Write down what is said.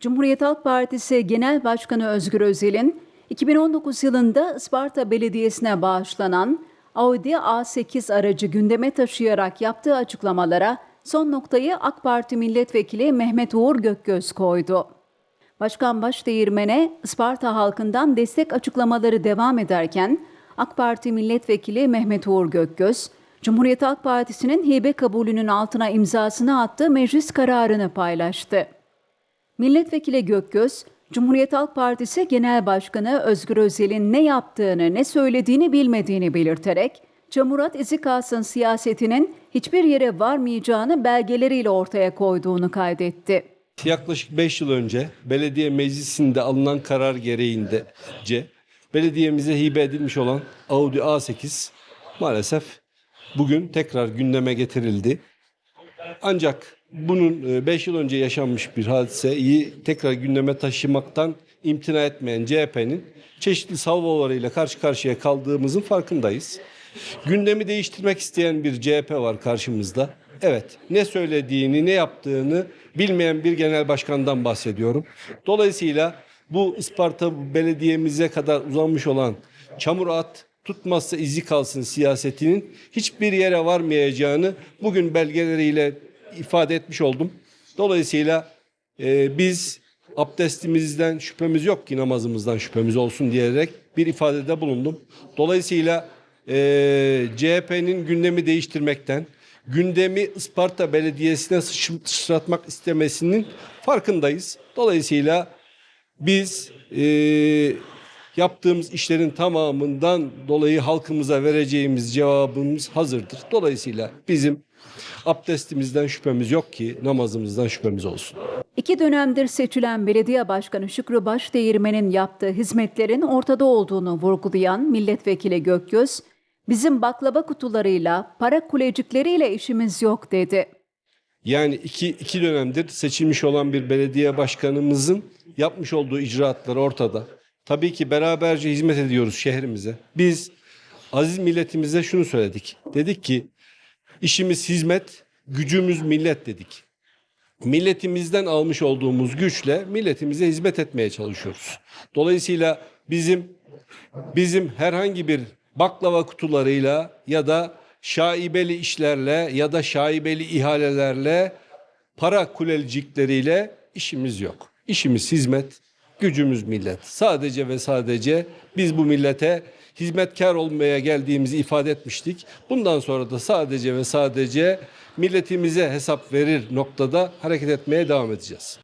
Cumhuriyet Halk Partisi Genel Başkanı Özgür Özel'in 2019 yılında Isparta Belediyesi'ne bağışlanan Audi A8 aracı gündeme taşıyarak yaptığı açıklamalara son noktayı AK Parti Milletvekili Mehmet Uğur Gökgöz koydu. Başkan Başdeğirmen'e Isparta halkından destek açıklamaları devam ederken AK Parti Milletvekili Mehmet Uğur Gökgöz, Cumhuriyet Halk Partisi'nin hibe kabulünün altına imzasını attığı meclis kararını paylaştı. Milletvekili Gökgöz, Cumhuriyet Halk Partisi Genel Başkanı Özgür Özel'in ne yaptığını, ne söylediğini bilmediğini belirterek, Camurat izi kalsın siyasetinin hiçbir yere varmayacağını belgeleriyle ortaya koyduğunu kaydetti. Yaklaşık 5 yıl önce belediye meclisinde alınan karar gereğince belediyemize hibe edilmiş olan Audi A8 maalesef bugün tekrar gündeme getirildi. Ancak bunun 5 yıl önce yaşanmış bir hadiseyi tekrar gündeme taşımaktan imtina etmeyen CHP'nin çeşitli salvolarıyla karşı karşıya kaldığımızın farkındayız. Gündemi değiştirmek isteyen bir CHP var karşımızda. Evet, ne söylediğini, ne yaptığını bilmeyen bir genel başkandan bahsediyorum. Dolayısıyla bu Isparta belediyemize kadar uzanmış olan çamur at tutmazsa izi kalsın siyasetinin hiçbir yere varmayacağını bugün belgeleriyle ifade etmiş oldum. Dolayısıyla e, biz abdestimizden şüphemiz yok ki namazımızdan şüphemiz olsun diyerek bir ifadede bulundum. Dolayısıyla e, CHP'nin gündemi değiştirmekten, gündemi Isparta Belediyesi'ne sıçr- sıçratmak istemesinin farkındayız. Dolayısıyla biz e, yaptığımız işlerin tamamından dolayı halkımıza vereceğimiz cevabımız hazırdır. Dolayısıyla bizim abdestimizden şüphemiz yok ki namazımızdan şüphemiz olsun. İki dönemdir seçilen belediye başkanı Şükrü Başdeğirmen'in yaptığı hizmetlerin ortada olduğunu vurgulayan milletvekili Gökgöz, bizim baklava kutularıyla, para kulecikleriyle işimiz yok dedi. Yani iki, iki dönemdir seçilmiş olan bir belediye başkanımızın yapmış olduğu icraatlar ortada. Tabii ki beraberce hizmet ediyoruz şehrimize. Biz aziz milletimize şunu söyledik. Dedik ki işimiz hizmet, gücümüz millet dedik. Milletimizden almış olduğumuz güçle milletimize hizmet etmeye çalışıyoruz. Dolayısıyla bizim bizim herhangi bir baklava kutularıyla ya da şaibeli işlerle ya da şaibeli ihalelerle para kulelcikleriyle işimiz yok. İşimiz hizmet, gücümüz millet. Sadece ve sadece biz bu millete hizmetkar olmaya geldiğimizi ifade etmiştik. Bundan sonra da sadece ve sadece milletimize hesap verir noktada hareket etmeye devam edeceğiz.